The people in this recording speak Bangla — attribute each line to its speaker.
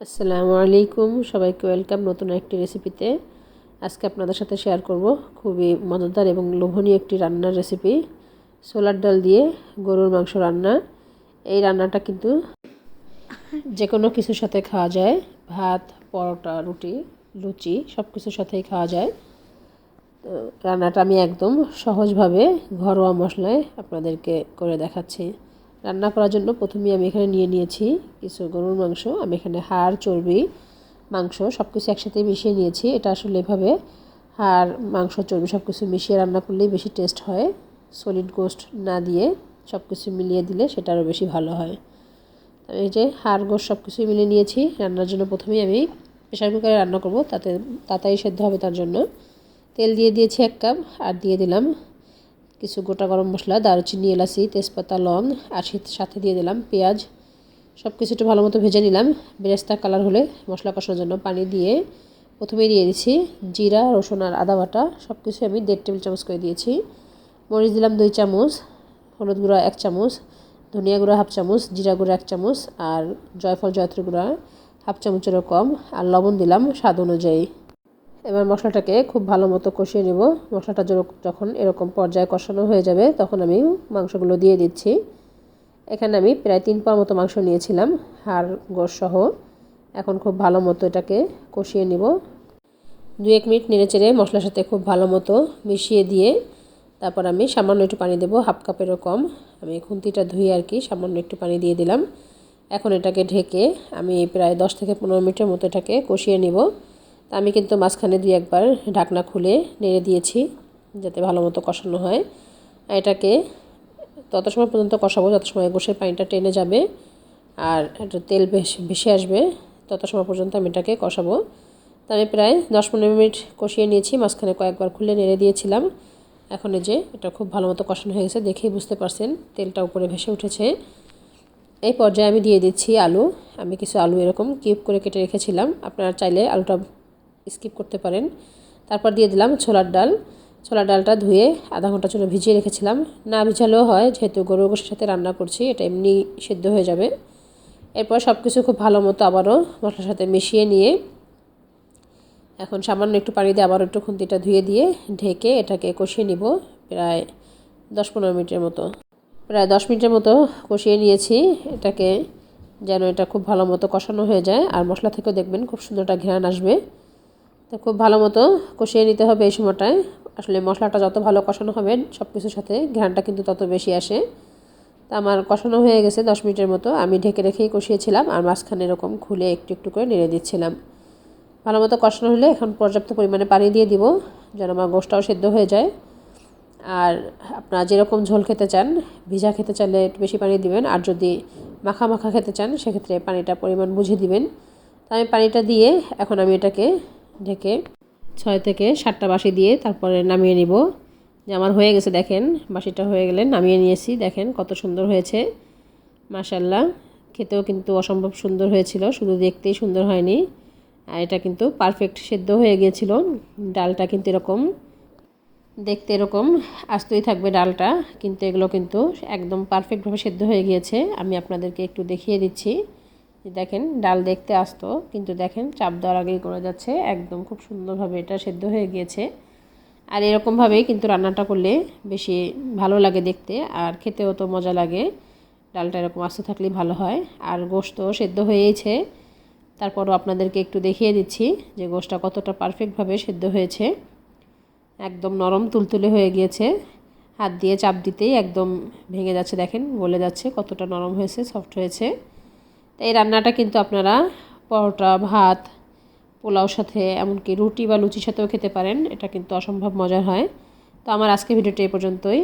Speaker 1: আসসালামু আলাইকুম। সবাইকে ওয়েলকাম নতুন একটি রেসিপিতে। আজকে আপনাদের সাথে শেয়ার করব খুবই মজাদার এবং লোভনীয় একটি রান্নার রেসিপি সোলার ডাল দিয়ে গরুর মাংস রান্না। এই রান্নাটা কিন্তু যে কোনো কিছুর সাথে খাওয়া যায়। ভাত, পরোটা, রুটি, লুচি সব কিছুর সাথেই খাওয়া যায়। তো রান্নাটা আমি একদম সহজভাবে ঘরোয়া মশলায় আপনাদেরকে করে দেখাচ্ছি। রান্না করার জন্য প্রথমেই আমি এখানে নিয়ে নিয়েছি কিছু গরুর মাংস, আমি এখানে হাড়, চর্বি, মাংস সব কিছু একসাথে মিশিয়ে নিয়েছি। এটা আসলে এভাবে হাড়, মাংস, চর্বি সব কিছু মিশিয়ে রান্না করলেই বেশি টেস্ট হয়। সলিড গোস্ট না দিয়ে সব কিছু মিলিয়ে দিলে সেটা আরও বেশি ভালো হয়। এই যে হাড়, গোস্ট সব কিছুই মিলিয়ে নিয়েছি। রান্নার জন্য প্রথমেই আমি প্রেশার কুকারে রান্না করব, তাতে তাড়াতাড়ি সেদ্ধ হবে তার জন্য। তেল দিয়ে দিয়েছি এক কাপ, আর দিয়ে দিলাম কিছু গোটা গরম মশলা, দারুচিনি, এলাচি, তেজপাতা, লং, আর সাথে দিয়ে দিলাম পেঁয়াজ। সব কিছু একটু ভালো মতো ভেজে নিলাম। বেরেস্তা কালার হলে মশলা কষানোর জন্য পানি দিয়ে প্রথমেই দিয়ে দিচ্ছি জিরা, রসুন আর আদা বাটা। সব কিছু আমি দেড় টেবিল চামচ করে দিয়েছি। মরিচ দিলাম দুই চামচ, হলুদ গুঁড়া এক চামচ, ধনিয়া গুঁড়া হাফ চামচ, জিরা গুঁড়া এক চামচ, আর জয়ফল, জয়ত্রী গুঁড়া হাফ চামচেরও কম। আর লবণ দিলাম স্বাদ অনুযায়ী। এবার মশলাটাকে খুব ভালো মতো কষিয়ে নেব। মশলাটা যখন এরকম পর্যায়ে কষানো হয়ে যাবে, তখন আমি মাংসগুলো দিয়ে দিচ্ছি। এখানে আমি প্রায় তিন পার মতো মাংস নিয়েছিলাম, হাড় গোস সহ। এখন খুব ভালো মতো এটাকে কষিয়ে নিব। দু এক মিনিট নেড়ে চেড়ে মশলার সাথে খুব ভালো মতো মিশিয়ে দিয়ে তারপর আমি সামান্য একটু পানি দেবো, হাফ কাপেরও কম। আমি খুন্তিটা ধুয়ে আর কি সামান্য একটু পানি দিয়ে দিলাম। এখন এটাকে ঢেকে আমি প্রায় দশ থেকে পনেরো মিনিটের মতো এটাকে কষিয়ে নিব। তা আমি কিন্তু মাঝখানে দিয়ে একবার ঢাকনা খুলে নেড়ে দিয়েছি যাতে ভালো মতো কষানো হয়। এটাকে তত সময় পর্যন্ত কষাবো, যত সময় গোসের পানিটা টেনে যাবে আর একটা তেল বেশি, ভেসে আসবে, তত সময় পর্যন্ত আমি এটাকে কষাবো। তা আমি প্রায় দশ পনেরো মিনিট কষিয়ে নিয়েছি, মাঝখানে কয়েকবার খুলে নেড়ে দিয়েছিলাম। এখন এই যে এটা খুব ভালো মতো কষানো হয়ে গেছে, দেখেই বুঝতে পারছেন তেলটা উপরে ভেসে উঠেছে। এই পর্যায়ে আমি দিয়ে দিচ্ছি আলু। আমি কিছু আলু এরকম কিউব করে কেটে রেখেছিলাম, আপনারা চাইলে আলুটা স্কিপ করতে পারেন। তারপর দিয়ে দিলাম ছোলার ডাল। ছোলার ডালটা ধুয়ে আধা ঘণ্টার জন্য ভিজিয়ে রেখেছিলাম। না ভিজালেও হয়, যেহেতু গরুর গোশের সাথে রান্না করছি, এটা এমনি সেদ্ধ হয়ে যাবে। এরপর সব কিছু খুব ভালো মতো আবারও মশলার সাথে মিশিয়ে নিয়ে এখন সামান্য একটু পানি দিয়ে আবার একটু খুন্তিটা ধুয়ে দিয়ে ঢেকে এটাকে কষিয়ে নিব প্রায় দশ পনেরো মিনিটের মতো। প্রায় দশ মিনিটের মতো কষিয়ে নিয়েছি। এটাকে যেন এটা খুব ভালো মতো কষানো হয়ে যায়। আর মশলা থেকেও দেখবেন খুব সুন্দর একটা আসবে। তো খুব ভালো মতো কষিয়ে নিতে হবে এই সময়টায়। আসলে মশলাটা যত ভালো কষানো হবে সব কিছুর সাথে ঘ্রানটা কিন্তু তত বেশি আসে। তা আমার কষানো হয়ে গেছে দশ মিনিটের মতো। আমি ঢেকে রেখেই কষিয়েছিলাম আর মাঝখানে এরকম খুলে একটু একটু করে নেড়ে দিচ্ছিলাম। ভালো মতো কষানো হলে এখন পর্যাপ্ত পরিমাণে পানি দিয়ে দিব যেন আমার গোষ্ঠটাও সেদ্ধ হয়ে যায়। আর আপনারা যেরকম ঝোল খেতে চান, ভিজা খেতে চাইলে একটু বেশি পানি দিবেন। আর যদি মাখা মাখা খেতে চান, সেক্ষেত্রে পানিটা পরিমাণ বুঝে দিবেন। তা আমি পানিটা দিয়ে এখন আমি এটাকে ঢেকে ছয় থেকে সাতটা বাসি দিয়ে তারপরে নামিয়ে নিব। যে আমার হয়ে গেছে, দেখেন বাসিটা হয়ে গেলে নামিয়ে নিয়েছি। দেখেন কত সুন্দর হয়েছে। মাশাল্লাহ খেতেও কিন্তু অসম্ভব সুন্দর হয়েছিল, শুধু দেখতেই সুন্দর হয়নি। আর এটা কিন্তু পারফেক্ট সেদ্ধ হয়ে গিয়েছিল, ডালটা কিন্তু এরকম। দেখতে এরকম, আস্তই থাকবে ডালটা, কিন্তু এগুলো কিন্তু একদম পারফেক্টভাবে সেদ্ধ হয়ে গিয়েছে। আমি আপনাদেরকে একটু দেখিয়ে দিচ্ছি। দেখেন, ডাল দেখতে আসতো, কিন্তু দেখেন চাপ দেওয়ার আগেই করে যাচ্ছে। একদম খুব সুন্দরভাবে এটা সেদ্ধ হয়ে গিয়েছে। আর এরকমভাবেই কিন্তু রান্নাটা করলে বেশি ভালো লাগে দেখতে, আর খেতেও তো মজা লাগে। ডালটা এরকম আস্তে থাকলেই ভালো হয়। আর গোস্ত সেদ্ধ হয়েইছে। তারপরও আপনাদেরকে একটু দেখিয়ে দিচ্ছি যে গোশটা কতটা পারফেক্টভাবে সেদ্ধ হয়েছে। একদম নরম তুলতুলে হয়ে গিয়েছে। হাত দিয়ে চাপ দিতেই একদম ভেঙে যাচ্ছে, দেখেন গলে যাচ্ছে, কতটা নরম হয়েছে, সফট হয়েছে। এই রান্নাটা কিন্তু আপনারা পরোটা, ভাত, পোলাওর সাথে, এমনকি রুটি বা লুচির সাথেও খেতে পারেন। এটা কিন্তু অসম্ভব মজার হয়। তো আমার আজকে ভিডিওটি এই পর্যন্তই।